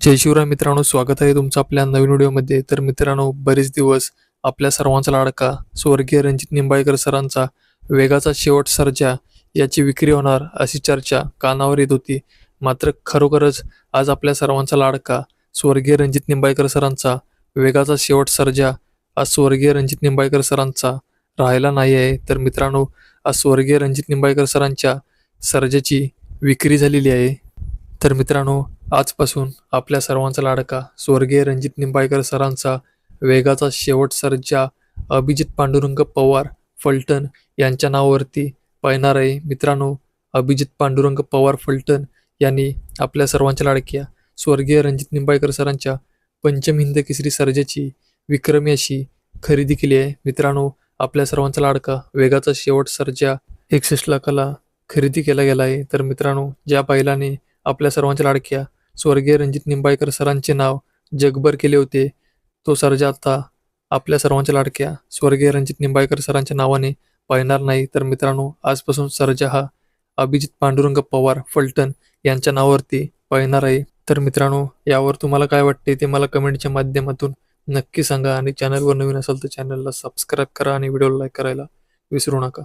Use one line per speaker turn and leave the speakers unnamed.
जय शिवराय मित्रांनो स्वागत आहे तुमचं आपल्या नवीन व्हिडिओमध्ये. तर मित्रांनो बरेच दिवस आपल्या सर्वांचा लाडका स्वर्गीय रणजित निंबाळकर सरांचा वेगाचा शेवट सर्जा याची विक्री होणार अशी चर्चा कानावर येत होती. मात्र खरोखरच आज आपल्या सर्वांचा लाडका स्वर्गीय रणजित निंबाळकर सरांचा वेगाचा शेवट सर्जा आज स्वर्गीय रणजित निंबाळकर सरांचा राहिला नाही आहे. तर मित्रांनो आज स्वर्गीय रणजित निंबाळकर सरांच्या सर्जाची विक्री झालेली आहे. तर मित्रांनो आजपासून आपल्या सर्वांचा लाडका स्वर्गीय रणजित निंबाळकर सरांचा वेगाचा शेवट सर्जा अभिजित पांडुरंग पवार फलटण यांच्या नावावरती पाहणार आहे. मित्रांनो अभिजित पांडुरंग पवार फलटण यांनी आपल्या सर्वांच्या लाडक्या स्वर्गीय रणजित निंबाळकर सरांच्या पंचमहिंद केसरी सर्जाची विक्रमी अशी खरेदी केली आहे. मित्रांनो आपल्या सर्वांचा लाडका वेगाचा शेवट सर्जा एकसष्ट लाखाला खरेदी केला गेला आहे. तर मित्रांनो ज्या बैलाने आपल्या सर्वांच्या लाडक्या. स्वर्गीय रणजित निंबाळकर सरांचे नाव जगभर केले होते. तो सर्जा आता आपल्या सर्वांच्या लाडक्या. स्वर्गीय रणजित निंबाळकर सरांच्या नावाने पाहणार नाही. तर मित्रांनो आजपासून सर्जा हा अभिजित पांडुरंग पवार फलटण यांच्या नावावरती पाहणार आहे. तर मित्रांनो यावर तुम्हाला काय वाटते ते मला कमेंटच्या माध्यमातून नक्की सांगा आणि चॅनलवर नवीन असाल तर चॅनलला सबस्क्राईब करा आणि व्हिडिओला लाईक करायला विसरू नका.